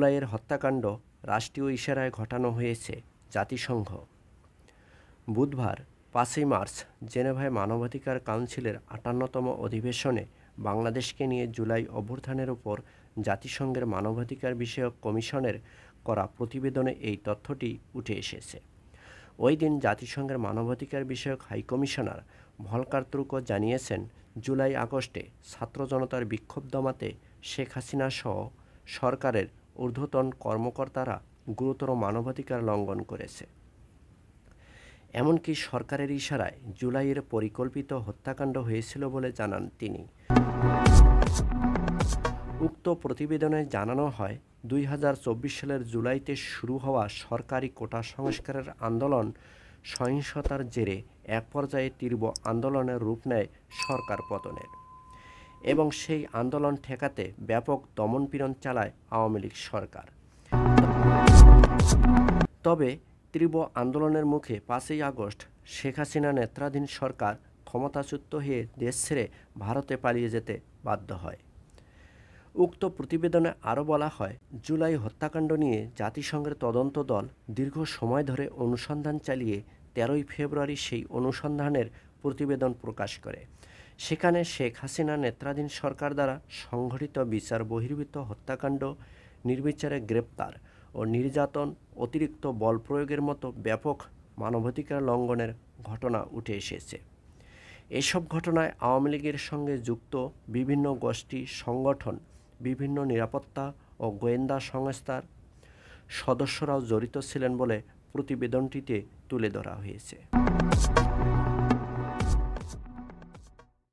জুলাইয়ের হত্যাকাণ্ড রাষ্ট্রীয় ইশারায় ঘটানো হয়েছে জাতিসংঘ। বুধবার, পাঁচই মার্চ, জেনেভায় মানবাধিকার কাউন্সিলের আটান্নতম অধিবেশনে বাংলাদেশকে নিয়ে জুলাই অভ্যুত্থানের উপর জাতিসংঘের মানবাধিকার বিষয়ক কমিশনের করা প্রতিবেদনে এই তথ্যটি উঠে এসেছে। ওই দিন জাতিসংঘের মানবাধিকার বিষয়ক হাইকমিশনার ভলকার তুর্ক জানিয়েছেন, জুলাই আগস্টে ছাত্র জনতার বিক্ষোভ দমাতে শেখ হাসিনা সহ সরকারের ঊর্ধ্বতন কর্মকর্তারা গুরুতর মানবাধিকার লঙ্ঘন করেছে। এমনকি সরকারের ইশারায় জুলাইয়ের পরিকল্পিত হত্যাকাণ্ড হয়েছিল বলে জানান তিনি। উক্ত প্রতিবেদনে জানানো হয়, দুই হাজার চব্বিশ সালের জুলাইতে শুরু হওয়া সরকারি কোটা সংস্কারের আন্দোলন সহিংসতার জেরে এক পর্যায়ে তীব্র আন্দোলনের রূপ নেয় সরকার পতনের। এবং সেই আন্দোলন ঠেকাতে ব্যাপক দমনপীড়ন চালায় আওয়ামী লীগ সরকার। তবে তীব্র আন্দোলনের মুখে পাঁচই আগস্ট শেখ হাসিনা নেত্রাধীন সরকার ক্ষমতাচ্যুত হয়ে দেশ ছেড়ে ভারতে পালিয়ে যেতে বাধ্য হয়। উক্ত প্রতিবেদনে আরও বলা হয়, জুলাই হত্যাকাণ্ড নিয়ে জাতিসংঘের তদন্ত দল দীর্ঘ সময় ধরে অনুসন্ধান চালিয়ে তেরোই ফেব্রুয়ারি সেই অনুসন্ধানের প্রতিবেদন প্রকাশ করে। সেখানে শেখ হাসিনা নেত্রাধীন সরকার দ্বারা সংঘটিত বিচার বহির্ভূত হত্যাকাণ্ড, নির্বিচারে গ্রেপ্তার ও নির্যাতন, অতিরিক্ত বল প্রয়োগের মতো ব্যাপক মানবাধিকার লঙ্ঘনের ঘটনা উঠে এসেছে। এসব ঘটনায় আওয়ামী লীগের সঙ্গে যুক্ত বিভিন্ন গোষ্ঠী, সংগঠন, বিভিন্ন নিরাপত্তা ও গোয়েন্দা সংস্থার সদস্যরাও জড়িত ছিলেন বলে প্রতিবেদনটিতে তুলে ধরা হয়েছে।